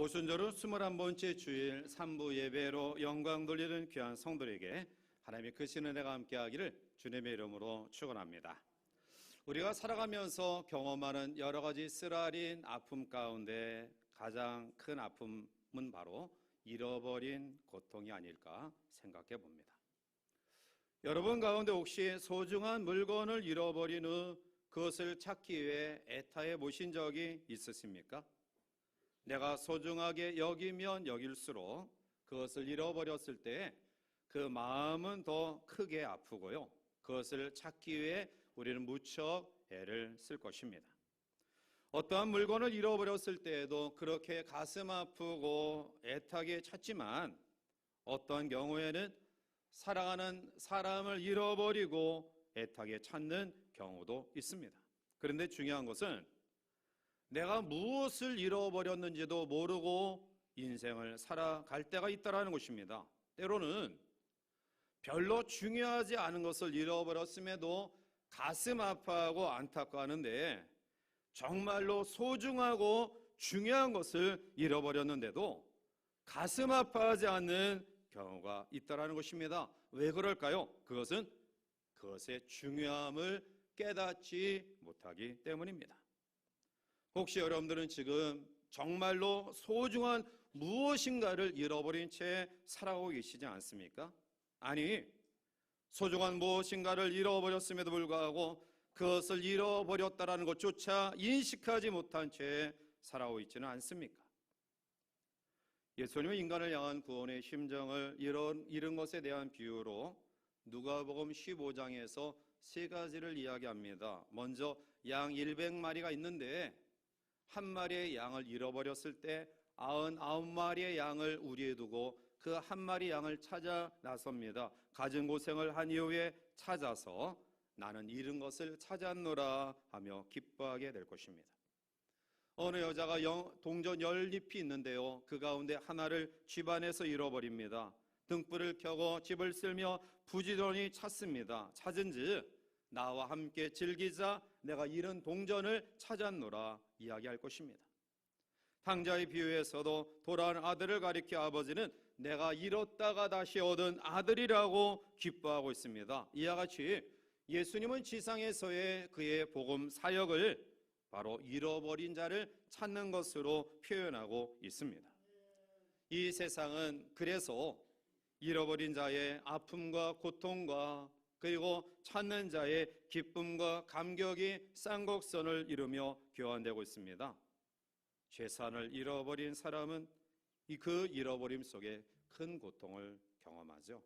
오순절은 21번째 주일 3부 예배로 영광 돌리는 귀한 성도에게 하나님의 크신 은혜가 함께하기를 주님의 이름으로 축원합니다. 우리가 살아가면서 경험하는 여러 가지 쓰라린 아픔 가운데 가장 큰 아픔은 바로 잃어버린 고통이 아닐까 생각해 봅니다. 여러분 가운데 혹시 소중한 물건을 잃어버린 후 그것을 찾기 위해 애타해 보신 적이 있으십니까? 내가 소중하게 여기면 여길수록 그것을 잃어버렸을 때그 마음은 더 크게 아프고요. 그것을 찾기 위해 우리는 무척 애를 쓸 것입니다. 어떠한 물건을 잃어버렸을 때에도 그렇게 가슴 아프고 애타게 찾지만 어떠한 경우에는 사랑하는 사람을 잃어버리고 애타게 찾는 경우도 있습니다. 그런데 중요한 것은 내가 무엇을 잃어버렸는지도 모르고 인생을 살아갈 때가 있다라는 것입니다. 때로는 별로 중요하지 않은 것을 잃어버렸음에도 가슴 아파하고 안타까워하는데 정말로 소중하고 중요한 것을 잃어버렸는데도 가슴 아파하지 않는 경우가 있다라는 것입니다. 왜 그럴까요? 그것은 그것의 중요함을 깨닫지 못하기 때문입니다. 혹시 여러분들은 지금 정말로 소중한 무엇인가를 잃어버린 채 살아오고 계시지 않습니까? 아니, 소중한 무엇인가를 잃어버렸음에도 불구하고 그것을 잃어버렸다라는 것조차 인식하지 못한 채 살아오고 있지는 않습니까? 예수님은 인간을 향한 구원의 심정을 잃은, 것에 대한 비유로 누가복음 15장에서 세 가지를 이야기합니다. 먼저 양 100마리가 있는데 한 마리의 양을 잃어버렸을 때 99마리의 양을 우리에 두고 그 한 마리 양을 찾아 나섭니다. 가진 고생을 한 이후에 찾아서 나는 잃은 것을 찾았노라 하며 기뻐하게 될 것입니다. 어느 여자가 동전 열 잎이 있는데요. 그 가운데 하나를 집안에서 잃어버립니다. 등불을 켜고 집을 쓸며 부지런히 찾습니다. 찾은 즉 나와 함께 즐기자 내가 잃은 동전을 찾았노라 이야기할 것입니다. 탕자의 비유에서도 돌아온 아들을 가리켜 아버지는 내가 잃었다가 다시 얻은 아들이라고 기뻐하고 있습니다. 이와 같이 예수님은 지상에서의 그의 복음 사역을 바로 잃어버린 자를 찾는 것으로 표현하고 있습니다. 이 세상은 그래서 잃어버린 자의 아픔과 고통과 그리고 찾는 자의 기쁨과 감격이 쌍곡선을 이루며 교환되고 있습니다. 재산을 잃어버린 사람은 그 잃어버림 속에 큰 고통을 경험하죠.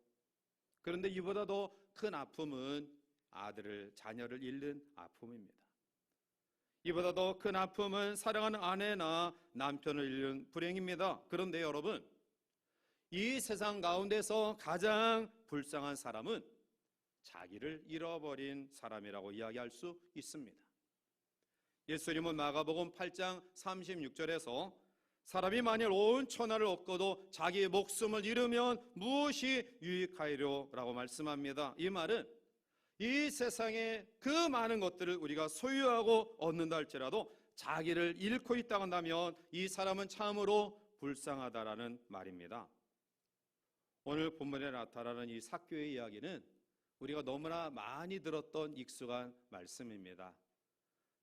그런데 이보다 더 큰 아픔은 아들을, 자녀를 잃는 아픔입니다. 이보다 더 큰 아픔은 사랑하는 아내나 남편을 잃는 불행입니다. 그런데 여러분, 이 세상 가운데서 가장 불쌍한 사람은 자기를 잃어버린 사람이라고 이야기할 수 있습니다. 예수님은 마가복음 8장 36절에서 사람이 만일 온 천하를 얻고도 자기의 목숨을 잃으면 무엇이 유익하리로라고 말씀합니다. 이 말은 이 세상에 그 많은 것들을 우리가 소유하고 얻는다 할지라도 자기를 잃고 있다고 한다면 이 사람은 참으로 불쌍하다라는 말입니다. 오늘 본문에 나타나는 이 사교의 이야기는 우리가 너무나 많이 들었던 익숙한 말씀입니다.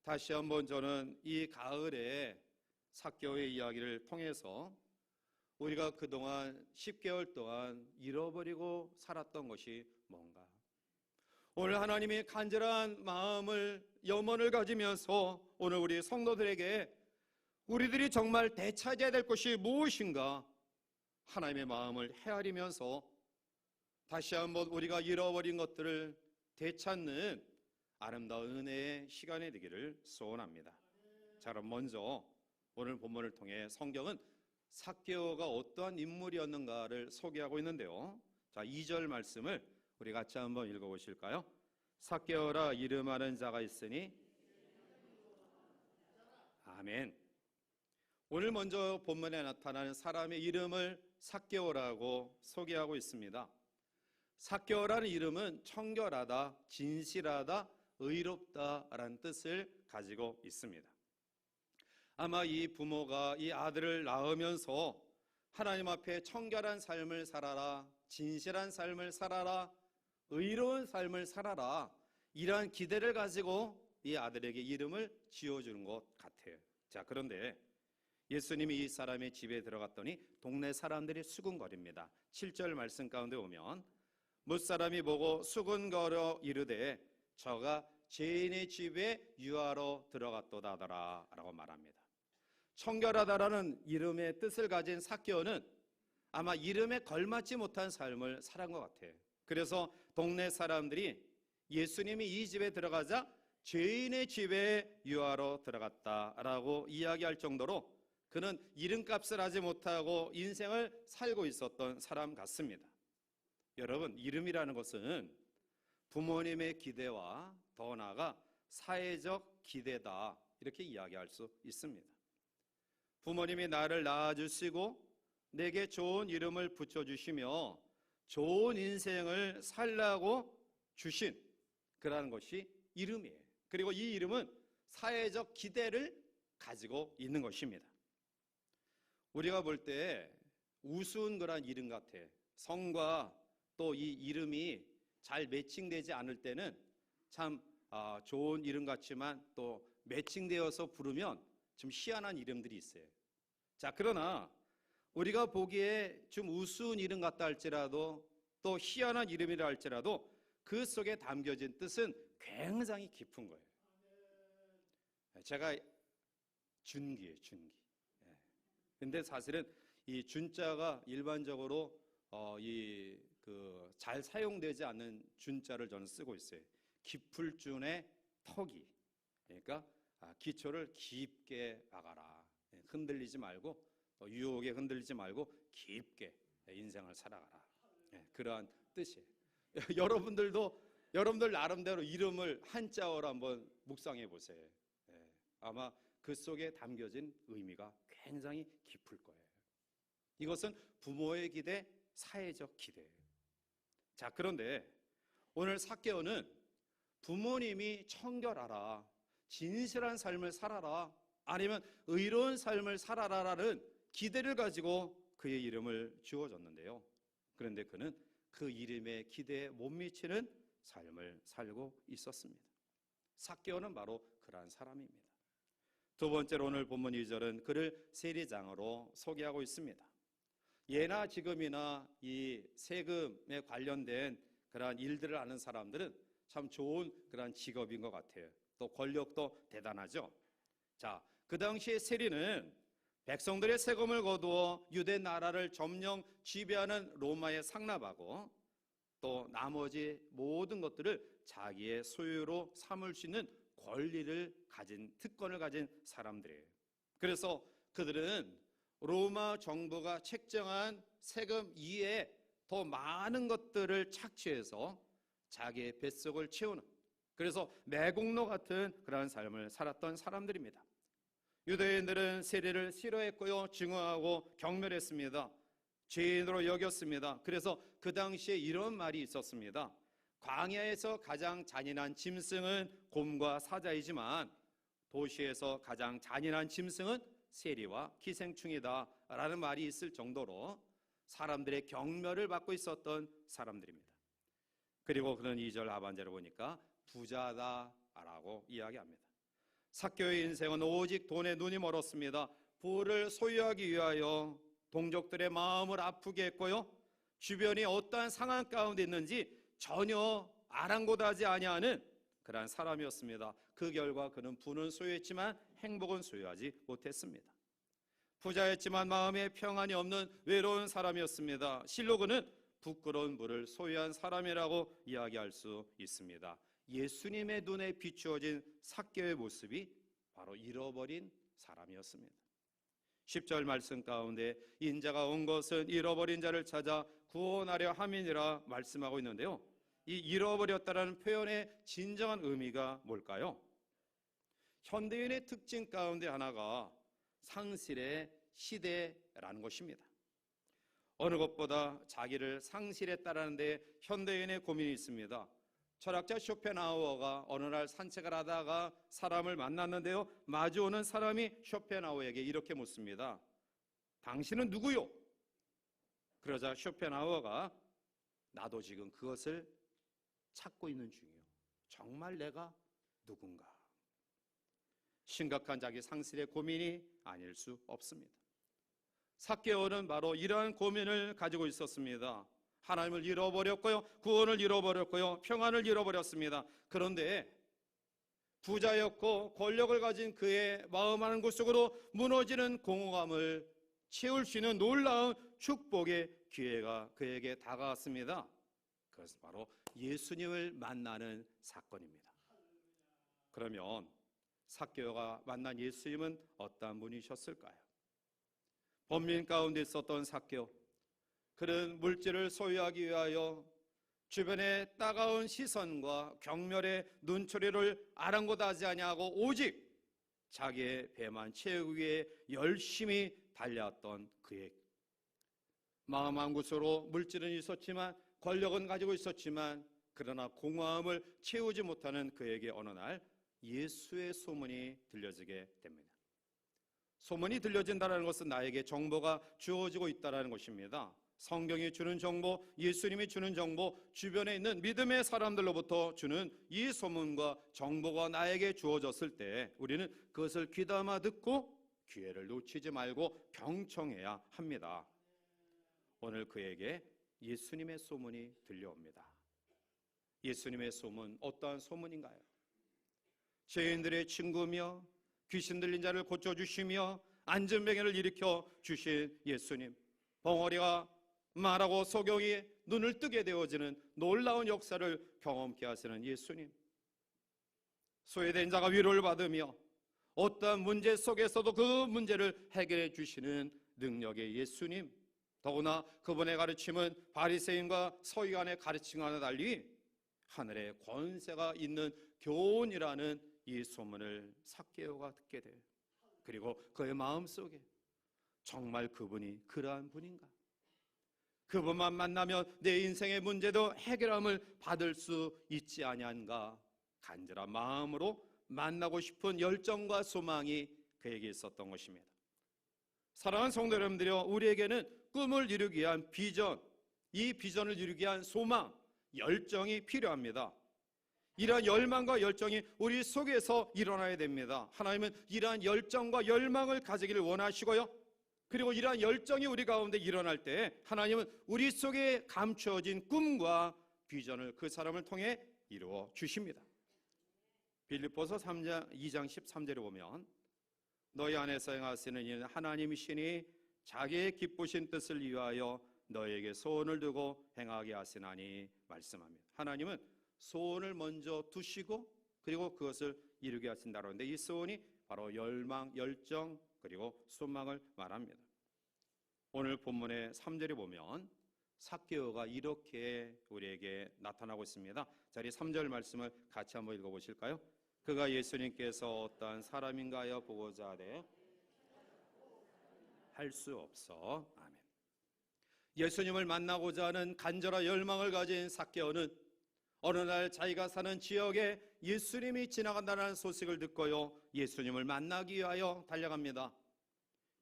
다시 한번 저는 이 가을에 사교의 이야기를 통해서 우리가 그동안 10개월 동안 잃어버리고 살았던 것이 뭔가. 오늘 하나님이 간절한 마음을, 염원을 가지면서 오늘 우리 성도들에게 우리들이 정말 되찾아야 될 것이 무엇인가 하나님의 마음을 헤아리면서 다시 한번 우리가 잃어버린 것들을 되찾는 아름다운 은혜의 시간이 되기를 소원합니다. 자, 그럼 먼저 오늘 본문을 통해 성경은 사케오가 어떠한 인물이었는가를 소개하고 있는데요. 자, 2절 말씀을 우리 같이 한번 읽어 보실까요? 사케오라 이름하는 자가 있으니 아멘. 오늘 먼저 본문에 나타나는 사람의 이름을 사케오라고 소개하고 있습니다. 사개오라는 이름은 청결하다, 진실하다, 의롭다라는 뜻을 가지고 있습니다. 아마 이 부모가 이 아들을 낳으면서 하나님 앞에 청결한 삶을 살아라, 진실한 삶을 살아라, 의로운 삶을 살아라, 이러한 기대를 가지고 이 아들에게 이름을 지어주는 것 같아요. 자, 그런데 예수님이 이 사람의 집에 들어갔더니 동네 사람들이 수군거립니다. 7절 말씀 가운데 오면 무사람이 보고 수군거려 이르되 저가 죄인의 집에 유하러 들어갔도다더라 라고 말합니다. 청결하다라는 이름의 뜻을 가진 사개오는 아마 이름에 걸맞지 못한 삶을 살한 것 같아요. 그래서 동네 사람들이 예수님이 이 집에 들어가자 죄인의 집에 유하러 들어갔다라고 이야기할 정도로 그는 이름값을 하지 못하고 인생을 살고 있었던 사람 같습니다. 여러분, 이름이라는 것은 부모님의 기대와 더 나아가 사회적 기대다 이렇게 이야기할 수 있습니다. 부모님이 나를 낳아주시고 내게 좋은 이름을 붙여주시며 좋은 인생을 살라고 주신 그러한 것이 이름이에요. 그리고 이 이름은 사회적 기대를 가지고 있는 것입니다. 우리가 볼 때 우스운 그런 이름 같아. 성과 또 이 이름이 잘 매칭되지 않을 때는 참 아, 좋은 이름 같지만 또 매칭되어서 부르면 좀 희한한 이름들이 있어요. 자, 그러나 우리가 보기에 좀 우스운 이름 같다 할지라도 또 희한한 이름이라 할지라도 그 속에 담겨진 뜻은 굉장히 깊은 거예요. 제가 준기예요, 준기. 예. 근데 사실은 이 준자가 일반적으로 어, 이 그 잘 사용되지 않는 준자를 저는 쓰고 있어요. 깊을 준의 턱이. 그러니까 아, 기초를 깊게 박아라. 예, 흔들리지 말고 또 유혹에 흔들리지 말고 깊게 인생을 살아가라. 예, 그러한 뜻이에요. 여러분들도 여러분들 나름대로 이름을 한자어로 한번 묵상해 보세요. 예, 아마 그 속에 담겨진 의미가 굉장히 깊을 거예요. 이것은 부모의 기대, 사회적 기대예요. 자, 그런데 오늘 사개오는 부모님이 청결하라, 진실한 삶을 살아라, 아니면 의로운 삶을 살아라라는 기대를 가지고 그의 이름을 주어졌는데요. 그런데 그는 그 이름의 기대에 못 미치는 삶을 살고 있었습니다. 사개오는 바로 그러한 사람입니다. 두 번째로 오늘 본문 2절은 그를 세리장으로 소개하고 있습니다. 예나 지금이나 이 세금에 관련된 그러한 일들을 아는 사람들은 참 좋은 그러한 직업인 것 같아요. 또 권력도 대단하죠. 자, 그 당시에 세리는 백성들의 세금을 거두어 유대 나라를 점령 지배하는 로마에 상납하고 또 나머지 모든 것들을 자기의 소유로 삼을 수 있는 권리를 가진 특권을 가진 사람들이에요. 그래서 그들은 로마 정부가 책정한 세금 이외에 더 많은 것들을 착취해서 자기의 뱃속을 채우는 그래서 매국노 같은 그러한 삶을 살았던 사람들입니다. 유대인들은 세례를 싫어했고요, 증오하고 경멸했습니다. 죄인으로 여겼습니다. 그래서 그 당시에 이런 말이 있었습니다. 광야에서 가장 잔인한 짐승은 곰과 사자이지만 도시에서 가장 잔인한 짐승은 세리와 기생충이다 라는 말이 있을 정도로 사람들의 경멸을 받고 있었던 사람들입니다. 그리고 그는 2절 하반절을 보니까 부자다라고 이야기합니다. 사교의 인생은 오직 돈에 눈이 멀었습니다. 부를 소유하기 위하여 동족들의 마음을 아프게 했고요. 주변이 어떠한 상황 가운데 있는지 전혀 아랑곳하지 아니하는 그러한 사람이었습니다. 그 결과 그는 부는 소유했지만 행복은 소유하지 못했습니다. 부자였지만 마음에 평안이 없는 외로운 사람이었습니다. 실로 그는 부끄러운 부를 소유한 사람이라고 이야기할 수 있습니다. 예수님의 눈에 비추어진 사개의 모습이 바로 잃어버린 사람이었습니다. 10절 말씀 가운데 인자가 온 것은 잃어버린 자를 찾아 구원하려 함이니라 말씀하고 있는데요. 이 잃어버렸다라는 표현의 진정한 의미가 뭘까요? 현대인의 특징 가운데 하나가 상실의 시대라는 것입니다. 어느 것보다 자기를 상실했다라는 데 현대인의 고민이 있습니다. 철학자 쇼펜하우어가 어느 날 산책을 하다가 사람을 만났는데요. 마주오는 사람이 쇼펜하우어에게 이렇게 묻습니다. 당신은 누구요? 그러자 쇼펜하우어가 나도 지금 그것을 찾고 있는 중이요. 정말 내가 누군가? 심각한 자기 상실의 고민이 아닐 수 없습니다. 사개오는 바로 이러한 고민을 가지고 있었습니다. 하나님을 잃어버렸고요. 구원을 잃어버렸고요. 평안을 잃어버렸습니다. 그런데 부자였고 권력을 가진 그의 마음 하는 곳 속으로 무너지는 공허감을 채울 수 있는 놀라운 축복의 기회가 그에게 다가왔습니다. 그것은 바로 예수님을 만나는 사건입니다. 그러면 사개오가 만난 예수님은 어떠한 분이셨을까요? 범민 가운데 있었던 사개오 그는 물질을 소유하기 위하여 주변의 따가운 시선과 경멸의 눈초리를 아랑곳하지 아니하고 오직 자기의 배만 채우기 위해 열심히 달려왔던 그의 마음 한 곳으로 물질은 있었지만 권력은 가지고 있었지만 그러나 공허함을 채우지 못하는 그에게 어느 날 예수의 소문이 들려지게 됩니다. 소문이 들려진다는 것은 나에게 정보가 주어지고 있다는 것입니다. 성경이 주는 정보, 예수님이 주는 정보, 주변에 있는 믿음의 사람들로부터 주는 이 소문과 정보가 나에게 주어졌을 때 우리는 그것을 귀담아 듣고 기회를 놓치지 말고 경청해야 합니다. 오늘 그에게 예수님의 소문이 들려옵니다. 예수님의 소문 어떠한 소문인가요? 죄인들의 친구며 귀신 들린 자를 고쳐 주시며 안전병을 일으켜 주신 예수님. 벙어리가 말하고 소경이 눈을 뜨게 되어지는 놀라운 역사를 경험케 하시는 예수님. 소외된 자가 위로를 받으며 어떠한 문제 속에서도 그 문제를 해결해 주시는 능력의 예수님. 더구나 그분의 가르침은 바리새인과 서기관의 가르침과는 달리 하늘의 권세가 있는 교훈이라는 이 소문을 삭개오가 듣게 돼요. 그리고 그의 마음 속에 정말 그분이 그러한 분인가? 그분만 만나면 내 인생의 문제도 해결함을 받을 수 있지 아니한가? 간절한 마음으로 만나고 싶은 열정과 소망이 그에게 있었던 것입니다. 사랑하는 성도 여러분들이요, 우리에게는 꿈을 이루기 위한 비전, 이 비전을 이루기 위한 소망, 열정이 필요합니다. 이러한 열망과 열정이 우리 속에서 일어나야 됩니다. 하나님은 이러한 열정과 열망을 가지기를 원하시고요. 그리고 이러한 열정이 우리 가운데 일어날 때 하나님은 우리 속에 감추어진 꿈과 비전을 그 사람을 통해 이루어 주십니다. 빌립보서 3장 2장 13절에 보면 너희 안에서 행하시는 이는 하나님이시니 자기의 기쁘신 뜻을 위하여 너에게 소원을 두고 행하게 하시나니 말씀합니다. 하나님은 소원을 먼저 두시고 그리고 그것을 이루게 하신다고 하는데 이 소원이 바로 열망, 열정 그리고 소망을 말합니다. 오늘 본문의 3절에 보면 삭개오가 이렇게 우리에게 나타나고 있습니다. 자, 이 3절 말씀을 같이 한번 읽어 보실까요? 그가 예수님께서 어떠한 사람인가요 보고자 하되 할 수 없어. 아멘. 예수님을 만나고자 하는 간절한 열망을 가진 삭개오는 어느 날 자기가 사는 지역에 예수님이 지나간다는 소식을 듣고요. 예수님을 만나기 위하여 달려갑니다.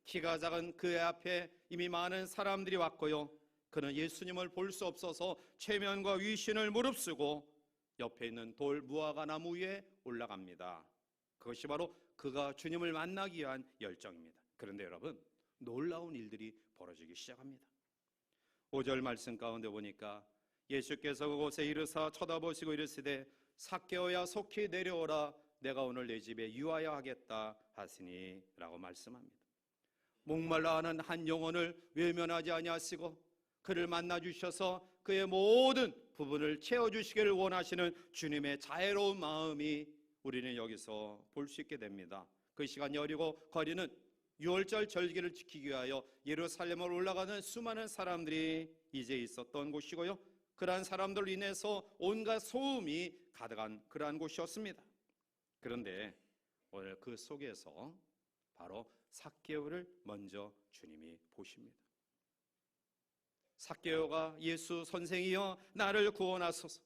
키가 작은 그의 앞에 이미 많은 사람들이 왔고요. 그는 예수님을 볼 수 없어서 최면과 위신을 무릅쓰고 옆에 있는 돌 무화과 나무 위에 올라갑니다. 그것이 바로 그가 주님을 만나기 위한 열정입니다. 그런데 여러분, 놀라운 일들이 벌어지기 시작합니다. 5절 말씀 가운데 보니까 예수께서 그곳에 이르사 쳐다보시고 이르시되 삭개오야 속히 내려오라 내가 오늘 내 집에 유하여 하겠다 하시니라고 말씀합니다. 목말라 하는 한 영혼을 외면하지 아니하시고 그를 만나 주셔서 그의 모든 부분을 채워 주시기를 원하시는 주님의 자애로운 마음이 우리는 여기서 볼 수 있게 됩니다. 그 시간 여리고 거리는 유월절 절기를 지키기 위하여 예루살렘으로 올라가는 수많은 사람들이 이제 있었던 곳이고요. 그러한 사람들로 인해서 온갖 소음이 가득한 그러한 곳이었습니다. 그런데 오늘 그 속에서 바로 삭개오를 먼저 주님이 보십니다. 삭개오가 예수 선생이여 나를 구원하소서.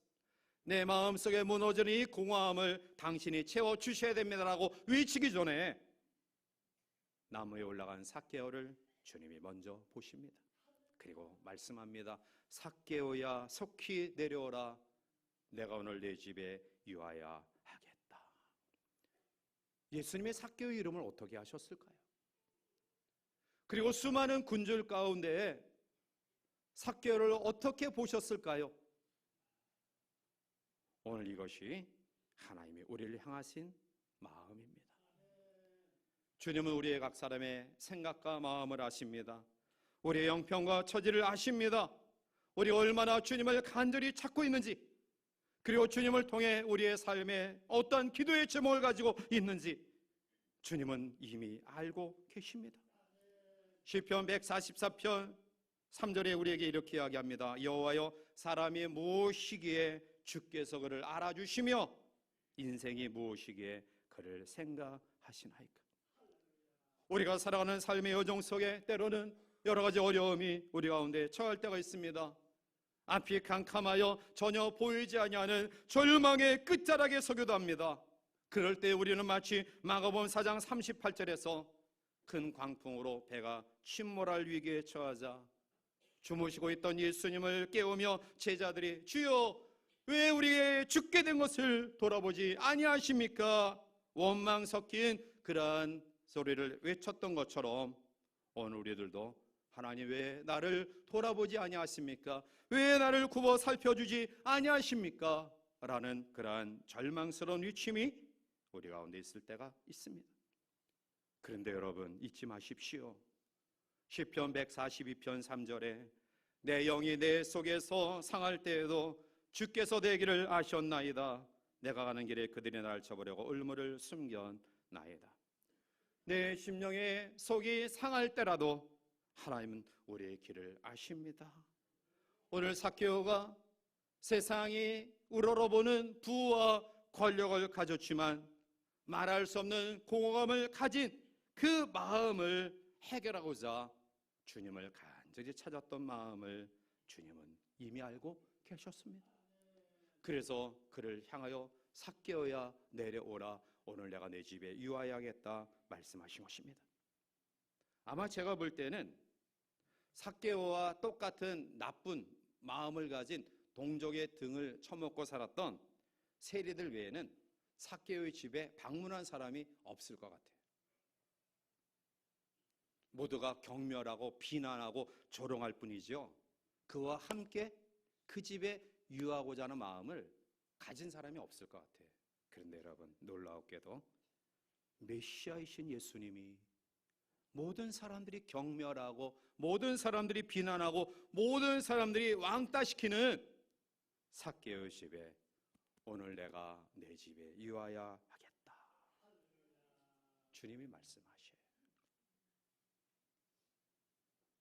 내 마음속에 무너지는 이 공허함을 당신이 채워 주셔야 됩니다라고 외치기 전에 나무에 올라간 삭개오를 주님이 먼저 보십니다. 그리고 말씀합니다. 삭개오야 속히 내려오라. 내가 오늘 내 집에 유하야 하겠다. 예수님의 삭개오의 이름을 어떻게 하셨을까요? 그리고 수많은 군줄 가운데 삭개오를 어떻게 보셨을까요? 오늘 이것이 하나님이 우리를 향하신 마음입니다. 주님은 우리의 각 사람의 생각과 마음을 아십니다. 우리의 영평과 처지를 아십니다. 우리 얼마나 주님을 간절히 찾고 있는지, 그리고 주님을 통해 우리의 삶에 어떠한 기도의 제목을 가지고 있는지 주님은 이미 알고 계십니다. 시편 144편 3절에 우리에게 이렇게 이야기합니다. 여호와여 사람이 무엇이기에 주께서 그를 알아주시며 인생이 무엇이기에 그를 생각하시나이까. 우리가 살아가는 삶의 여정 속에 때로는 여러 가지 어려움이 우리 가운데 처할 때가 있습니다. 앞이 캄캄하여 전혀 보이지 아니하는 절망의 끝자락에 서기도 합니다. 그럴 때 우리는 마치 마가복음 4장 38절에서 큰 광풍으로 배가 침몰할 위기에 처하자 주무시고 있던 예수님을 깨우며 제자들이 주여 왜 우리의 죽게 된 것을 돌아보지 아니하십니까? 원망 섞인 그러한 소리를 외쳤던 것처럼 오늘 우리들도 하나님 왜 나를 돌아보지 아니하십니까? 왜 나를 굽어 살펴주지 아니하십니까? 라는 그러한 절망스러운 위침이 우리 가운데 있을 때가 있습니다. 그런데 여러분 잊지 마십시오. 시편 142편 3절에 내 영이 내 속에서 상할 때에도 주께서 되기를 아셨나이다. 내가 가는 길에 그들이 나를 쳐보려고 울무를 숨겨나이다. 내 심령의 속이 상할 때라도 하나님은 우리의 길을 아십니다. 오늘 사케오가 세상이 우러러보는 부와 권력을 가졌지만 말할 수 없는 공허감을 가진 그 마음을 해결하고자 주님을 간절히 찾았던 마음을 주님은 이미 알고 계셨습니다. 그래서 그를 향하여 삭개어야 내려오라 오늘 내가 내 집에 유하야겠다 말씀하신 것입니다. 아마 제가 볼 때는 삭개오와 똑같은 나쁜 마음을 가진 동족의 등을 처먹고 살았던 세리들 외에는 삭개오의 집에 방문한 사람이 없을 것 같아요. 모두가 경멸하고 비난하고 조롱할 뿐이죠. 그와 함께 그 집에 유하고자 하는 마음을 가진 사람이 없을 것 같아요. 그런데 여러분 놀라웠게도 메시아이신 예수님이 모든 사람들이 경멸하고 모든 사람들이 비난하고 모든 사람들이 왕따시키는 삭개의 집에 오늘 내가 내 집에 유하야 하겠다. 주님이 말씀하셔요.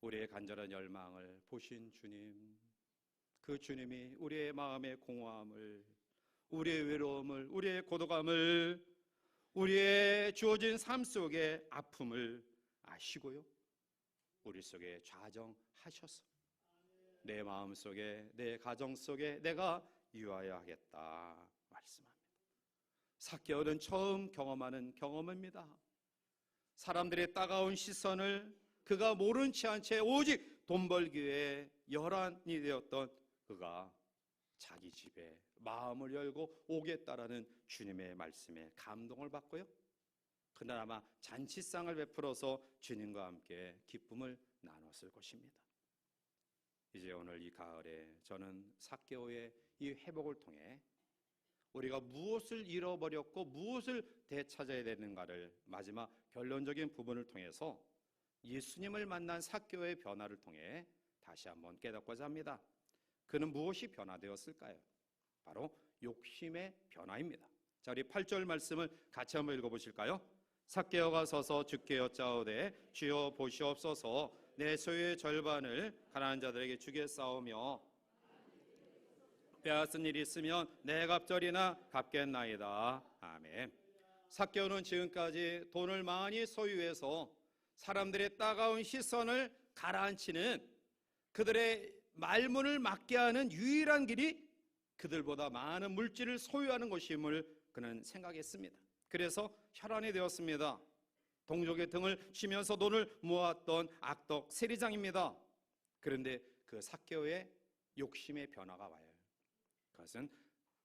우리의 간절한 열망을 보신 주님, 그 주님이 우리의 마음의 공허함을, 우리의 외로움을, 우리의 고독함을, 우리의 주어진 삶 속의 아픔을 아시고요. 우리 속에 좌정하셔서 내 마음 속에 내 가정 속에 내가 유하여 하겠다 말씀합니다. 사개월은 처음 경험하는 경험입니다. 사람들의 따가운 시선을 그가 모른 채한 채 오직 돈 벌기 위해 열한이 되었던 그가 자기 집에 마음을 열고 오겠다라는 주님의 말씀에 감동을 받고요. 그날 아마 잔치상을 베풀어서 주님과 함께 기쁨을 나눴을 것입니다. 이제 오늘 이 가을에 저는 사개오의 이 회복을 통해 우리가 무엇을 잃어버렸고 무엇을 되찾아야 되는가를 마지막 결론적인 부분을 통해서 예수님을 만난 사개오의 변화를 통해 다시 한번 깨닫고자 합니다. 그는 무엇이 변화되었을까요? 바로 욕심의 변화입니다. 자, 우리 8절 말씀을 같이 한번 읽어보실까요? 삭개어가 서서 주께 여짜오되 주여 보시옵소서 내 소유의 절반을 가난한 자들에게 주겠사오며 빼앗은 일이 있으면 내 갑절이나 갚겠나이다. 아멘. 삭개오는 지금까지 돈을 많이 소유해서 사람들의 따가운 시선을 가라앉히는 그들의 말문을 막게 하는 유일한 길이 그들보다 많은 물질을 소유하는 것임을 그는 생각했습니다. 그래서 혈안이 되었습니다. 동족의 등을 치면서 돈을 모았던 악덕 세리장입니다. 그런데 그 사개오의 욕심의 변화가 와요. 그것은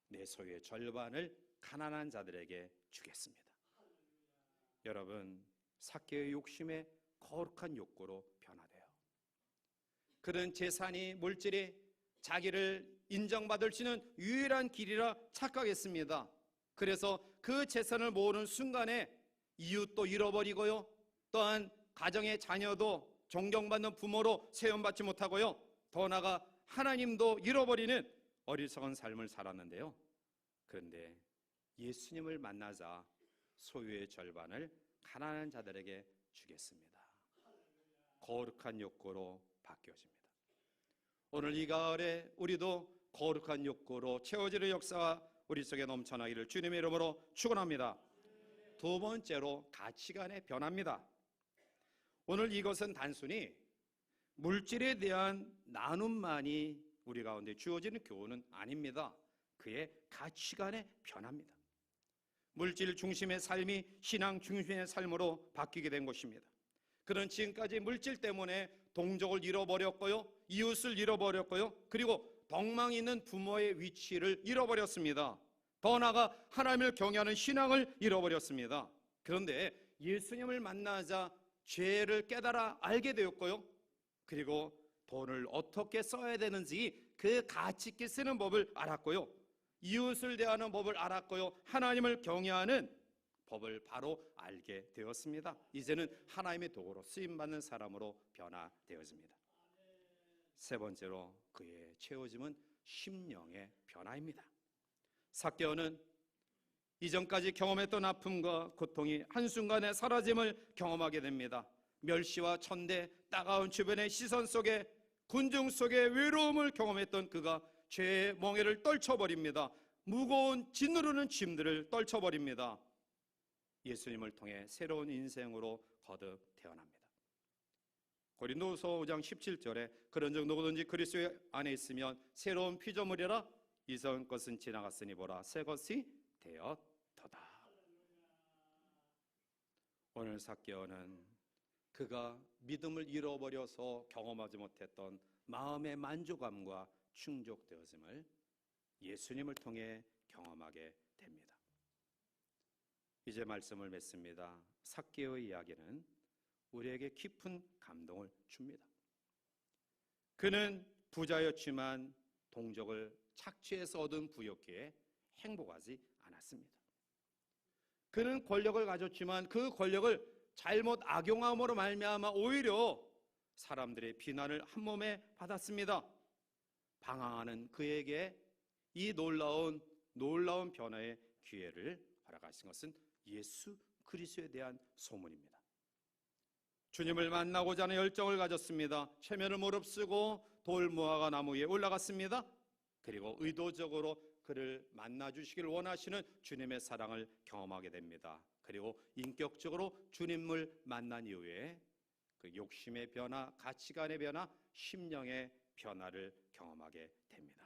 내 소유의 절반을 가난한 자들에게 주겠습니다. 여러분, 사개의 욕심의 거룩한 욕구로 변화돼요. 그런 재산이 물질이 자기를 인정받을 수 있는 유일한 길이라 착각했습니다. 그래서 그 재산을 모으는 순간에 이웃도 잃어버리고요. 또한 가정의 자녀도 존경받는 부모로 세움받지 못하고요. 더 나아가 하나님도 잃어버리는 어리석은 삶을 살았는데요. 그런데 예수님을 만나자 소유의 절반을 가난한 자들에게 주겠습니다. 거룩한 욕구로 바뀌어집니다. 오늘 이 가을에 우리도 거룩한 욕구로 채워지는 역사가 우리 속에 넘쳐나기를 주님의 이름으로 축원합니다. 두 번째로 가치관의 변화입니다. 오늘 이것은 단순히 물질에 대한 나눔만이 우리 가운데 주어지는 교훈은 아닙니다. 그의 가치관의 변화입니다. 물질 중심의 삶이 신앙 중심의 삶으로 바뀌게 된 것입니다. 그는 지금까지 물질 때문에 동족을 잃어버렸고요, 이웃을 잃어버렸고요, 그리고 덕망 있는 부모의 위치를 잃어버렸습니다. 더 나아가 하나님을 경외하는 신앙을 잃어버렸습니다. 그런데 예수님을 만나자 죄를 깨달아 알게 되었고요. 그리고 돈을 어떻게 써야 되는지 그 가치 있게 쓰는 법을 알았고요. 이웃을 대하는 법을 알았고요. 하나님을 경외하는 법을 바로 알게 되었습니다. 이제는 하나님의 도구로 쓰임 받는 사람으로 변화되어집니다. 세 번째로 그의 채워짐은 심령의 변화입니다. 사개오는 이전까지 경험했던 아픔과 고통이 한순간에 사라짐을 경험하게 됩니다. 멸시와 천대, 따가운 주변의 시선 속에 군중 속에 외로움을 경험했던 그가 죄의 멍에를 떨쳐버립니다. 무거운 짓누르는 짐들을 떨쳐버립니다. 예수님을 통해 새로운 인생으로 거듭 태어납니다. 고린도서 5장 17절에 그런 적 누구든지 그리스도 안에 있으면 새로운 피조물이라 이전 것은 지나갔으니 보라 새 것이 되었도다. 오늘 사개오는 그가 믿음을 잃어버려서 경험하지 못했던 마음의 만족감과 충족되어짐을 예수님을 통해 경험하게 됩니다. 이제 말씀을 맺습니다. 사개오의 이야기는 우리에게 깊은 감동을 줍니다. 그는 부자였지만 동족을 착취해서 얻은 부였기에 행복하지 않았습니다. 그는 권력을 가졌지만 그 권력을 잘못 악용함으로 말미암아 오히려 사람들의 비난을 한 몸에 받았습니다. 방황하는 그에게 이 놀라운 놀라운 변화의 기회를 허락하신 것은 예수 그리스도에 대한 소문입니다. 주님을 만나고자 하는 열정을 가졌습니다. 체면을 무릅쓰고 돌 무화과 나무 위에 올라갔습니다. 그리고 의도적으로 그를 만나 주시길 원하시는 주님의 사랑을 경험하게 됩니다. 그리고 인격적으로 주님을 만난 이후에 그 욕심의 변화, 가치관의 변화, 심령의 변화를 경험하게 됩니다.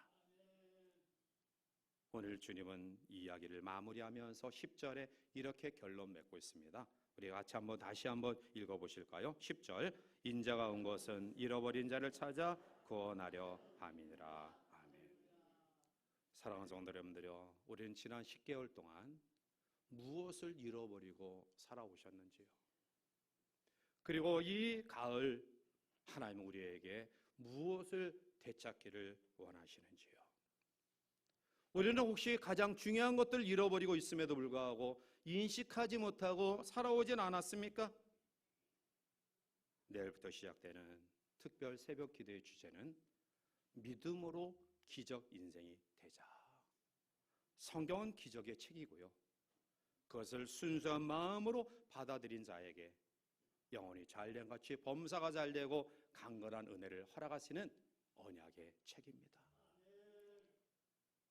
오늘 주님은 이 이야기를 마무리하면서 10절에 이렇게 결론 맺고 있습니다. 우리 같이 한번 다시 한번 읽어 보실까요? 10절 인자가 온 것은 잃어버린 자를 찾아 구원하려 함이니라. 아멘. 사랑하는 성도 여러분들요. 우리는 지난 10개월 동안 무엇을 잃어버리고 살아오셨는지요. 그리고 이 가을 하나님은 우리에게 무엇을 되찾기를 원하시는지요. 우리는 혹시 가장 중요한 것들 잃어버리고 있음에도 불구하고 인식하지 못하고 살아오진 않았습니까? 내일부터 시작되는 특별 새벽 기도의 주제는 믿음으로 기적 인생이 되자. 성경은 기적의 책이고요. 그것을 순수한 마음으로 받아들인 자에게 영혼이 잘된 같이 범사가 잘되고 강건한 은혜를 허락하시는 언약의 책입니다.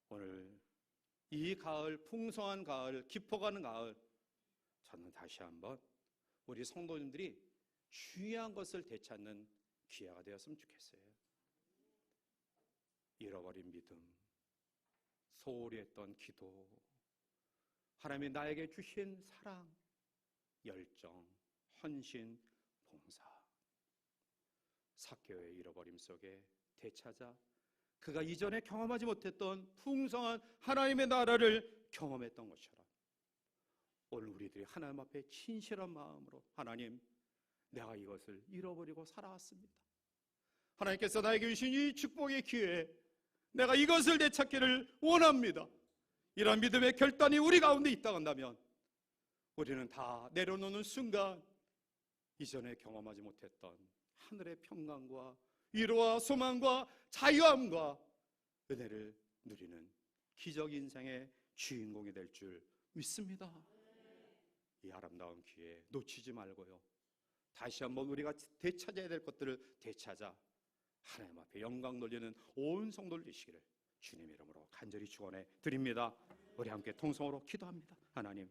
오늘 이 가을 풍성한 가을 깊어가는 가을 저는 다시 한번 우리 성도님들이 중요한 것을 되찾는 기회가 되었으면 좋겠어요. 잃어버린 믿음, 소홀히 했던 기도, 하나님이 나에게 주신 사랑, 열정, 헌신, 봉사, 사교의 잃어버림 속에 되찾아 그가 이전에 경험하지 못했던 풍성한 하나님의 나라를 경험했던 것처럼 오늘 우리들이 하나님 앞에 진실한 마음으로 하나님 내가 이것을 잃어버리고 살아왔습니다. 하나님께서 나에게 주신 이 축복의 기회에 내가 이것을 되찾기를 원합니다. 이런 믿음의 결단이 우리 가운데 있다 한다면 우리는 다 내려놓는 순간 이전에 경험하지 못했던 하늘의 평강과 위로와 소망과 자유함과 은혜를 누리는 기적 인생의 주인공이 될 줄 믿습니다. 이 아름다운 기회 놓치지 말고요. 다시 한번 우리가 되찾아야 될 것들을 되찾아 하나님 앞에 영광 돌리는 온 성도를 되시기를 주님 이름으로 간절히 축원해 드립니다. 우리 함께 통성으로 기도합니다. 하나님